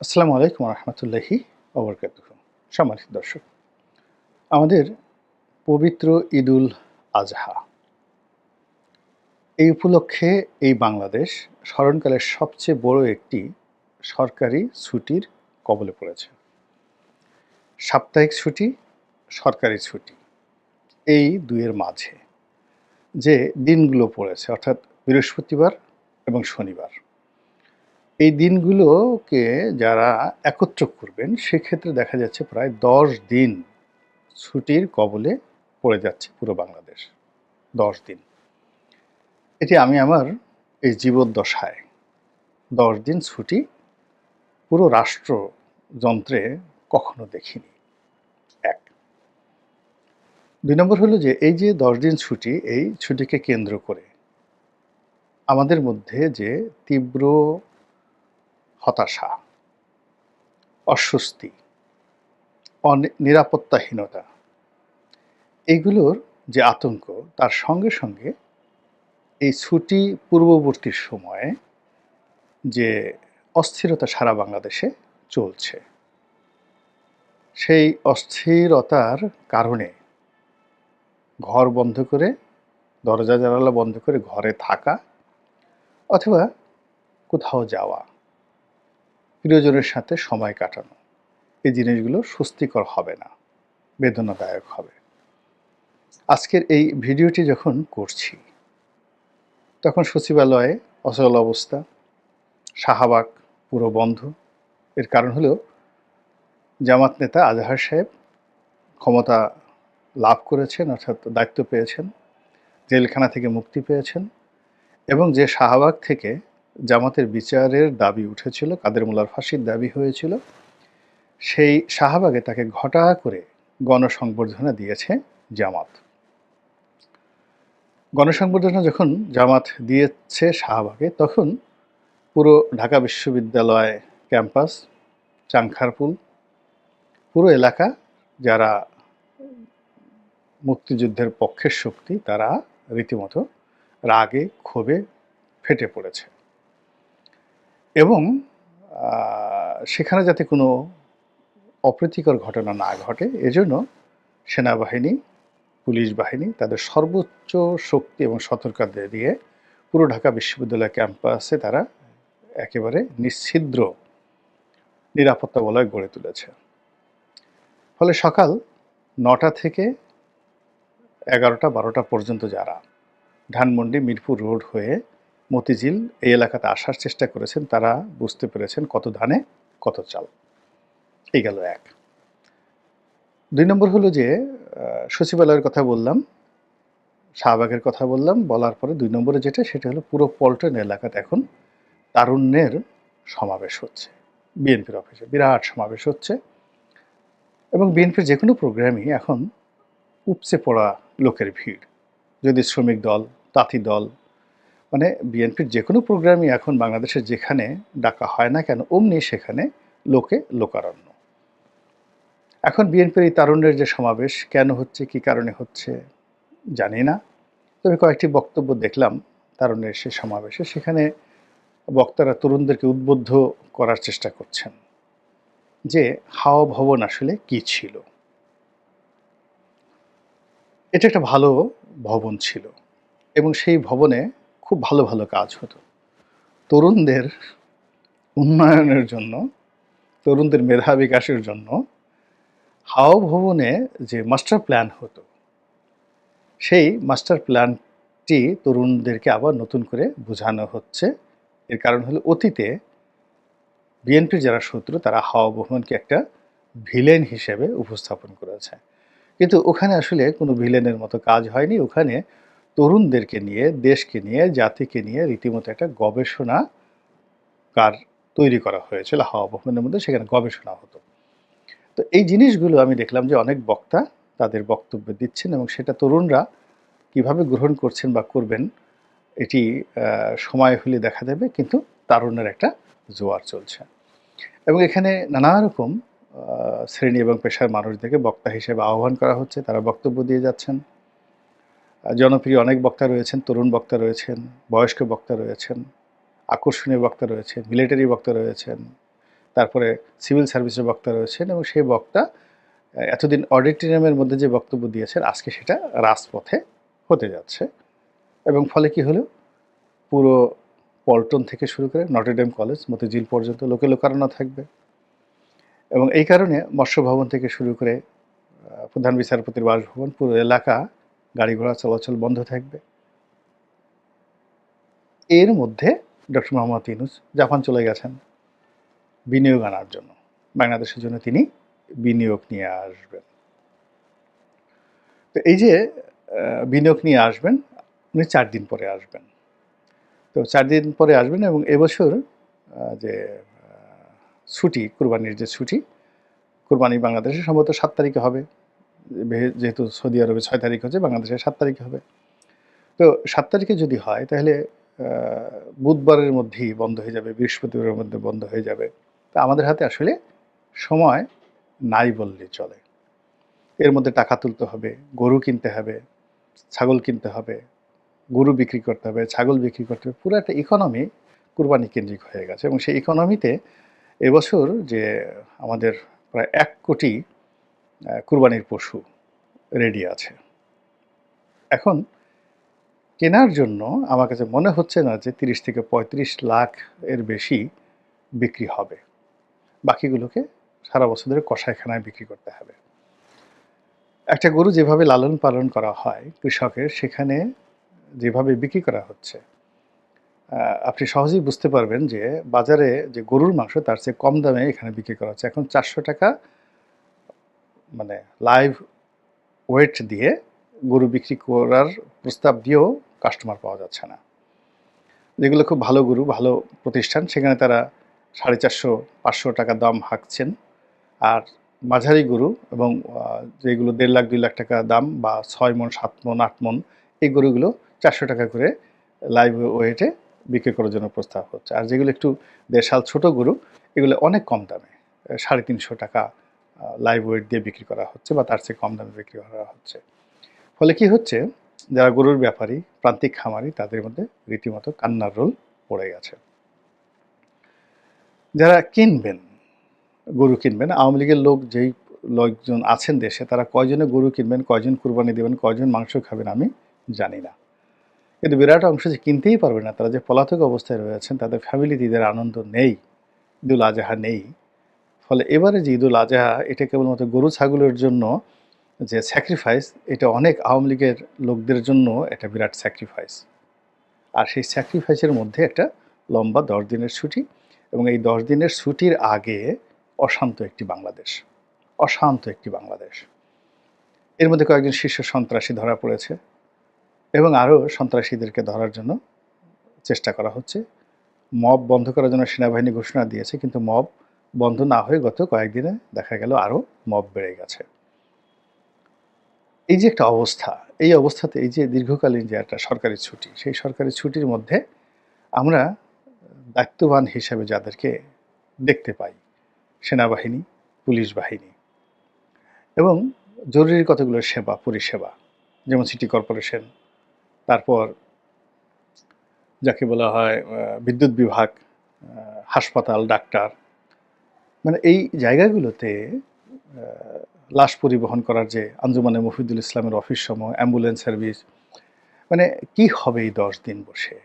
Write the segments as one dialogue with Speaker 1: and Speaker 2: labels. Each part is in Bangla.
Speaker 1: আসসালামু আলাইকুম রহমতুল্লাহি ওবরকাত সম্মানিত দর্শক, আমাদের পবিত্র ঈদুল আজহা। এই উপলক্ষে এই বাংলাদেশ স্মরণকালের সবচেয়ে বড় একটি সরকারি ছুটির কবলে পড়েছে। সাপ্তাহিক ছুটি, সরকারি ছুটি। এই দুইয়ের মাঝে যে দিনগুলো পড়েছে, অর্থাৎ বৃহস্পতিবার এবং শনিবার। এই দিনগুলোকে যারা একত্র করবেন, সেক্ষেত্রে দেখা যাচ্ছে প্রায় দশ দিন ছুটির কবলে পড়ে যাচ্ছে পুরো বাংলাদেশ। দশ দিন। এটি আমি আমার এই জীবদ্দশায়। দশ দিন ছুটি পুরো রাষ্ট্রযন্ত্রে কখনো দেখিনি। এক। দুই নম্বর হলো যে, এই যে দশ দিন ছুটি, এই ছুটিকে কেন্দ্র করে আমাদের মধ্যে যে তীব্র হতাশা, অস্বস্তি নিরাপত্তাহীনতা এগুলোর যে আতঙ্ক, তার সঙ্গে সঙ্গে এই ছুটি পূর্ববর্তী সময়ে যে অস্থিরতা সারা বাংলাদেশে চলছে, সেই অস্থিরতার কারণে ঘর বন্ধ করে দরজা জানালা বন্ধ করে ঘরে থাকা অথবা কোথাও যাওয়া প্রিয়জনের সাথে সময় কাটানো। এই জিনিসগুলো স্বস্তিকর হবে না, বেদনাদায়ক হবে। আজকের এই ভিডিওটি যখন করছি, তখন সচিবালয়ে অচল অবস্থা, শাহবাগ পুরো বন্ধ। এর কারণ হলো, জামাত নেতা আজহার সাহেব ক্ষমতা লাভ করেছেন, অর্থাৎ দায়িত্ব পেয়েছেন, জেলখানা থেকে মুক্তি পেয়েছেন এবং যে শাহবাগ থেকে জামাতের বিচারের দাবি উঠেছিল, কাদের মোল্লার ফাঁসির দাবি হয়েছিল, সেই শাহবাগে তাকে ঘটা করে গণসংবর্ধনা দিয়েছে জামাত। গণসংবর্ধনা যখন জামাত দিয়েছে শাহবাগে, তখন পুরো ঢাকা বিশ্ববিদ্যালয় ক্যাম্পাস, চাংখারপুল, পুরো এলাকা, যারা মুক্তিযুদ্ধের পক্ষের শক্তি, তারা রীতিমতো রাগে ক্ষোভে ফেটে পড়েছে। এবং সেখানে যাতে কোনো অপ্রীতিকর ঘটনা না ঘটে, এজন্য সেনাবাহিনী, পুলিশ বাহিনী তাদের সর্বোচ্চ শক্তি এবং সতর্কতা দিয়ে পুরো ঢাকা বিশ্ববিদ্যালয় ক্যাম্পাসে তারা একেবারে নিশ্ছিদ্র নিরাপত্তা বলয় গড়ে তুলেছে। ফলে সকাল নটা থেকে এগারোটা, বারোটা পর্যন্ত যারা ধানমন্ডি, মিরপুর রোড হয়ে মতিঝিল এই এলাকাতে আসার চেষ্টা করেছেন, তারা বুঝতে পেরেছেন কত ধানে, কত চাল। এই গেল এক। দুই নম্বর হলো যে সচিবালয়ের কথা বললাম, শাহবাগের কথা বললাম, বলার পরে দুই নম্বরে যেটা, সেটা হলো পুরো পল্টন এলাকাতে এখন তারুণ্যের সমাবেশ হচ্ছে। বিএনপির অফিসে বিরাট সমাবেশ হচ্ছে এবং বিএনপির যে কোনো প্রোগ্রামই এখন উপচে পড়া লোকের ভিড়। যদি শ্রমিক দল, তাঁতি দল মানে বিএনপির যে কোনো প্রোগ্রামই এখন বাংলাদেশে যেখানে ডাকা হয় না কেন, অমনি সেখানে লোকে লোকারণ্য। এখন বিএনপির এই তারুণ্যের যে সমাবেশ, কেন হচ্ছে, কি কারণে হচ্ছে, জানি না। তবে কয়েকটি বক্তব্য দেখলাম তারুণ্যের সে সমাবেশে। সেখানে বক্তারা তরুণদেরকে উদ্বুদ্ধ করার চেষ্টা করছেন যে হাওয়া ভবন আসলে কি ছিল। এটা একটা ভালো ভবন ছিল এবং সেই ভবনে খুব ভালো ভালো কাজ হতো। তরুণদের উন্নয়নের জন্য, তরুণদের মেধা বিকাশের জন্য হাওয়া ভবনে যে মাস্টার প্ল্যান হতো, সেই মাস্টার প্ল্যানটি তরুণদেরকে আবার নতুন করে বোঝানো হচ্ছে। এর কারণ হলো অতীতে বিএনপির যারা শত্রু, তারা হাওয়া ভবনকে একটা ভিলেন হিসেবে উপস্থাপন করেছে। কিন্তু ওখানে আসলে কোনো ভিলেনের মতো কাজ হয়নি। ওখানে তরুণদেরকে নিয়ে, দেশকে নিয়ে, জাতিকে নিয়ে রীতিমতো একটা গবেষণা কার তৈরি করা হয়েছিল হাওয়া ভবনের মধ্যে সেখানে গবেষণা হতো। তো এই জিনিসগুলো আমি দেখলাম যে অনেক বক্তা তাদের বক্তব্য দিচ্ছেন এবং সেটা তরুণরা কীভাবে গ্রহণ করছেন বা করবেন, এটি সময় হলে দেখা দেবে, কিন্তু তারুণ্যের একটা জোয়ার চলছে। এবং এখানে নানা রকম শ্রেণি এবং পেশার মানুষদেরকে বক্তা হিসেবে আহ্বান করা হচ্ছে, তারা বক্তব্য দিয়ে যাচ্ছেন। জনপ্রিয় অনেক বক্তা রয়েছেন, তরুণ বক্তা রয়েছেন, বয়স্ক বক্তা রয়েছেন, আকর্ষণীয় বক্তা রয়েছে মিলিটারি বক্তা রয়েছেন, তারপরে সিভিল সার্ভিসের বক্তা রয়েছেন এবং সেই বক্তা এতদিন অডিটোরিয়ামের মধ্যে যে বক্তব্য দিয়েছেন, আজকে সেটা রাজপথে হতে যাচ্ছে এবং ফলে কি হলো? পুরো পল্টন থেকে শুরু করে নটরডেম কলেজ মতিঝিল পর্যন্ত লোকে লোকারণ্য থাকবে এবং এই কারণে মৎস্য ভবন থেকে শুরু করে প্রধান বিচারপতির বাসভবন, পুরো এলাকা গাড়ি ঘোড়া চলাচল বন্ধ থাকবে। এর মধ্যে ডক্টর মোহাম্মদ ইউনুস জাপান চলে গেছেন বিনিয়োগ আনার জন্য। বাংলাদেশের জন্য তিনি বিনিয়োগ নিয়ে আসবেন। তো এই যে বিনিয়োগ নিয়ে আসবেন, উনি চার দিন পরে আসবেন। তো চার দিন পরে আসবেন এবং এবছর যে ছুটি, কুরবানির যে ছুটি, কুরবানি বাংলাদেশে সম্ভবত সাত তারিখে হবে। যেহেতু সৌদি আরবে ছয় তারিখ হচ্ছে বাংলাদেশে সাত তারিখে হবে। তো সাত তারিখে যদি হয়, তাহলে বুধবারের মধ্যেই বন্ধ হয়ে যাবে, বৃহস্পতিবারের মধ্যে বন্ধ হয়ে যাবে। তা আমাদের হাতে আসলে সময় নাই বললে চলে। এর মধ্যে টাকা তুলতে হবে, গরু কিনতে হবে, ছাগল কিনতে হবে, গরু বিক্রি করতে হবে, ছাগল বিক্রি করতে হবে, পুরো একটা ইকোনমি কুরবানি কেন্দ্রিক হয়ে গেছে। এবং সেই ইকোনমিতে এবছর যে আমাদের প্রায় এক কোটি কুরবানির পশু রেডি আছে। এখন কেনার জন্য আমার কাছে মনে হচ্ছে না যে তিরিশ থেকে পঁয়ত্রিশ লাখ এর বেশি বিক্রি হবে। বাকিগুলোকে সারা বছর ধরে কষাইখানায় বিক্রি করতে হবে। একটা গরু যেভাবে লালন পালন করা হয় কৃষকের, সেখানে যেভাবে বিক্রি করা হচ্ছে আপনি সহজেই বুঝতে পারবেন যে বাজারে যে গরুর মাংস, তার চেয়ে কম দামে এখানে বিক্রি করা হচ্ছে। এখন চারশো টাকা মানে লাইভ ওয়েট দিয়ে গরু বিক্রি করার প্রস্তাব দিয়েও কাস্টমার পাওয়া যাচ্ছে না। যেগুলো খুব ভালো গরু, ভালো প্রতিষ্ঠান, সেখানে তারা সাড়ে চারশো, পাঁচশো টাকা দাম হাঁকছেন। আর মাঝারি গরু এবং যেগুলো দেড় লাখ, দুই লাখ টাকা দাম বা ছয় মন, সাত মন, আট মন, এই গরুগুলো চারশো টাকা করে লাইভ ওয়েটে বিক্রি করার জন্য প্রস্তাব হচ্ছে। আর যেগুলো একটু দেড় সাল ছোটো গরু, এগুলো অনেক কম দামে, সাড়ে তিনশো টাকা লাইভ ওয়েট দিয়ে বিক্রি করা হচ্ছে বা তার চেয়ে কম দামে বিক্রি করা হচ্ছে। ফলে কি হচ্ছে? যারা গরুর ব্যাপারী, প্রান্তিক খামারি, তাদের মধ্যে রীতিমতো কান্নার রোল পড়ে গেছে। যারা কিনবেন, গরু কিনবেন, আওয়ামী লীগের লোক যেই লোকজন আছেন দেশে, তারা কয়জনে গরু কিনবেন, কয়জন কুরবানি দেবেন, কয়জন মাংস খাবেন আমি জানি না। কিন্তু বিরাট অংশ যে কিনতেই পারবে না, তারা যে পলাতক অবস্থায় রয়েছেন তাদের ফ্যামিলিতে ঈদের আনন্দ নেই, ঈদুল আজহা নেই ফলে এবারে যে ঈদুল আজহা, এটা কেবলমাত্র গরু ছাগলের জন্য যে স্যাক্রিফাইস এটা অনেক আওয়ামী লীগের লোকদের জন্য একটা বিরাট স্যাক্রিফাইস আর সেই স্যাক্রিফাইসের মধ্যে একটা লম্বা দশ দিনের ছুটি এবং এই দশ দিনের ছুটির আগে অশান্ত একটি বাংলাদেশ, অশান্ত একটি বাংলাদেশ। এর মধ্যে কয়েকজন শীর্ষ সন্ত্রাসী ধরা পড়েছে এবং আরও সন্ত্রাসীদেরকে ধরার জন্য চেষ্টা করা হচ্ছে। মব বন্ধ করার জন্য সেনাবাহিনী ঘোষণা দিয়েছে, কিন্তু মব বন্ধ না হয়ে গত কয়েকদিনে দেখা গেল আরও মব বেড়ে গেছে। এই যে একটা অবস্থা, এই অবস্থাতে এই যে দীর্ঘকালীন যে একটা সরকারি ছুটি, সেই সরকারি ছুটির মধ্যে আমরা দায়িত্ববান হিসাবে যাদেরকে দেখতে পাই, সেনাবাহিনী, পুলিশ বাহিনী এবং জরুরি কতগুলো সেবা, পরিষেবা, যেমন সিটি কর্পোরেশন তারপর যাকে বলা হয় বিদ্যুৎ বিভাগ হাসপাতাল, ডাক্তার মানে এই জায়গাগুলোতে লাশ পরিবহন করার যে আঞ্জুমানে মফিদুল ইসলামের অফিস সমূহ, অ্যাম্বুলেন্স সার্ভিস মানে কি হবে এই দশ দিন বসে?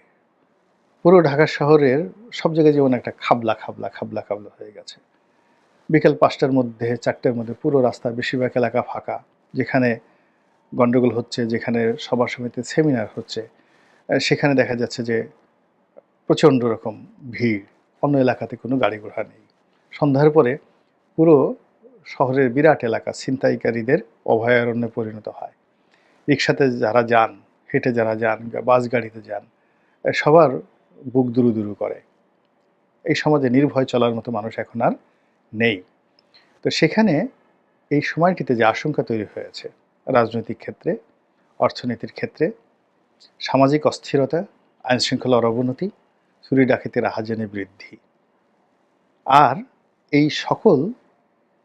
Speaker 1: পুরো ঢাকা শহরের সব জায়গায় যেমন একটা খাবলা খাবলা খাবলা খাবলা হয়ে গেছে। বিকেল পাঁচটার মধ্যে, চারটের মধ্যে পুরো রাস্তা বেশিরভাগ এলাকা ফাঁকা, যেখানে গন্ডগোল হচ্ছে, যেখানে সভা সমিতি সেমিনার হচ্ছে সেখানে দেখা যাচ্ছে যে প্রচণ্ড রকম ভিড়, অন্য এলাকাতে কোনো গাড়ি ঘোড়া নেই। সন্ধ্যার পরে পুরো শহরের বিরাট এলাকা ছিনতাইকারীদের অভয়ারণ্যে পরিণত হয়। রিক্সাতে যারা যান, হেঁটে যারা যান বাস গাড়িতে যান সবার বুক দুরু দুরু করে। এই সমাজে নির্ভয় চলার মতো মানুষ এখন আর নেই। তো সেখানে এই সময়টিতে যে আশঙ্কা তৈরি হয়েছে, রাজনৈতিক ক্ষেত্রে, অর্থনীতির ক্ষেত্রে, সামাজিক অস্থিরতা, আইনশৃঙ্খলার অবনতি, চুরি ডাকাতির আহাজানি বৃদ্ধি, আর এই সকল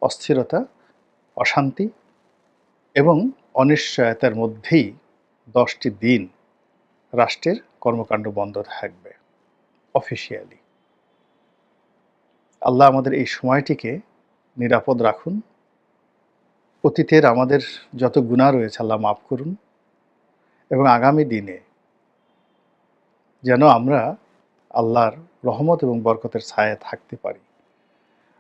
Speaker 1: অস্থিরতা, অশান্তি এবং অনিশ্চয়তার মধ্যেই দশটি দিন রাষ্ট্রের কর্মকাণ্ড বন্ধ থাকবে অফিসিয়ালি আল্লাহ আমাদের এই সময়টিকে নিরাপদ রাখুন। অতীতের আমাদের যত গুণা রয়েছে, আল্লাহ মাফ করুন। এবং আগামী দিনে যেন আমরা আল্লাহর রহমত এবং বরকতের ছায়া থাকতে পারি।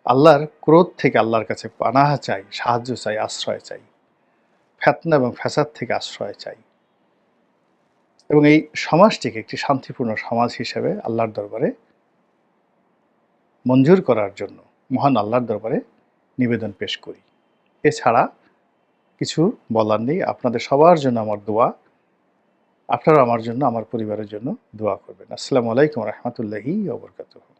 Speaker 1: আল্লাহর ক্রোধ থেকে আল্লাহর কাছে পানাহা চাই, সাহায্য চাই, আশ্রয় চাই। ফ্যাতনা এবং ফ্যাসাদ থেকে আশ্রয় চাই। এবং এই সমাজটিকে একটি শান্তিপূর্ণ সমাজ হিসেবে আল্লাহর দরবারে মঞ্জুর করার জন্য মহান আল্লাহর দরবারে নিবেদন পেশ করি। এছাড়া কিছু বলার নেই, আপনাদের সবার জন্য আমার দোয়া। আপনারা আমার জন্য, আমার পরিবারের জন্য দোয়া করবেন। আসসালামু আলাইকুম রহমতুল্লাহি ওবরকাতুহ